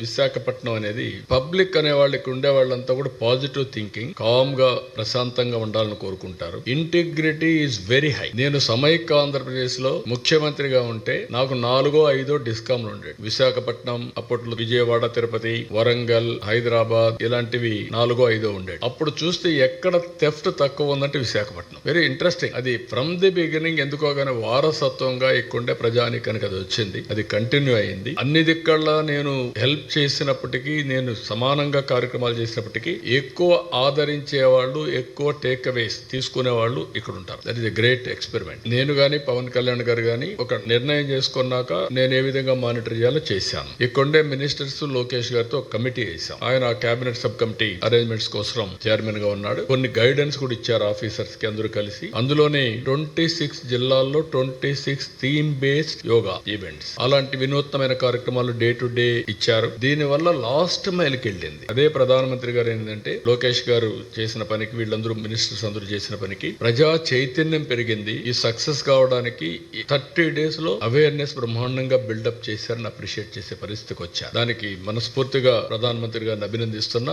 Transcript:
విశాఖపట్నం అనేది పబ్లిక్ అనే వాళ్ళకి ఉండే వాళ్ళంతా కూడా పాజిటివ్ థింకింగ్ కామ్గా ప్రశాంతంగా ఉండాలని కోరుకుంటారు. ఇంటిగ్రిటీ ఈజ్ వెరీ హై నేను సమైక్య ఆంధ్రప్రదేశ్లో ముఖ్యమంత్రిగా ఉంటే నాకు నాలుగో ఐదో డిస్కామ్లు ఉండేవి. విశాఖపట్నం అప్పట్లో విజయవాడ తిరుపతి వరంగల్ హైదరాబాద్ ఇలాంటివి నాలుగో ఐదో ఉండేవి. అప్పుడు చూస్తే ఎక్కడ థెఫ్ట్ తక్కువ ఉందంటే విశాఖపట్నం. వెరీ ఇంట్రెస్టింగ్ అది ఫ్రమ్ ది బిగినింగ్ ఎందుకోగానే వారసత్వంగా ఎక్కువండే ప్రజానికానికి అది వచ్చింది. అది కంటిన్యూ అయింది. అన్ని దిక్కల్లా నేను హెల్ప్ చేసినప్పటికీ నేను సమానంగా కార్యక్రమాలు చేసినప్పటికీ ఎక్కువ ఆదరించే వాళ్ళు ఎక్కువ టేక్ అవేస్ తీసుకునే వాళ్ళు ఇక్కడ ఉంటారు that is a great experiment నేను గాని పవన్ కళ్యాణ్ గారు గాని ఒక నిర్ణయం చేసుకున్నాక నేను ఏ విధంగా మానిటర్ చేయాలో చేశాను. ఇక్కడే మినిస్టర్స్ లోకేష్ గారితో కమిటీ వేశాం. ఆయన కేబినెట్ సబ్ కమిటీ అరేంజ్మెంట్స్ కోసం చైర్మన్గా ఉన్నాడు. కొన్ని గైడెన్స్ కూడా ఇచ్చారు ఆఫీసర్స్కి అందరూ కలిసి. అందులోనే ట్వంటీ సిక్స్ జిల్లాల్లో twenty six theme based yoga events అలాంటి వినూత్నమైన కార్యక్రమాలు డే టు డే ఇచ్చారు. దీనివల్ల లాస్ట్ మైల్కి వెళ్ళింది. అదే ప్రధానమంత్రి గారు ఏంటంటే లోకేష్ గారు చేసిన పనికి వీళ్ళందరూ మినిస్టర్స్ అందరూ చేసిన పనికి ప్రజా చైతన్యం పెరిగింది. ఈ సక్సెస్ కావడానికి థర్టీ డేస్లో అవేర్నెస్ బ్రహ్మాండంగా బిల్డప్ చేశారని అప్రిషియేట్ చేసే పరిస్థితికి వచ్చారు. దానికి మనస్ఫూర్తిగా ప్రధానమంత్రి గారిని అభినందిస్తున్నా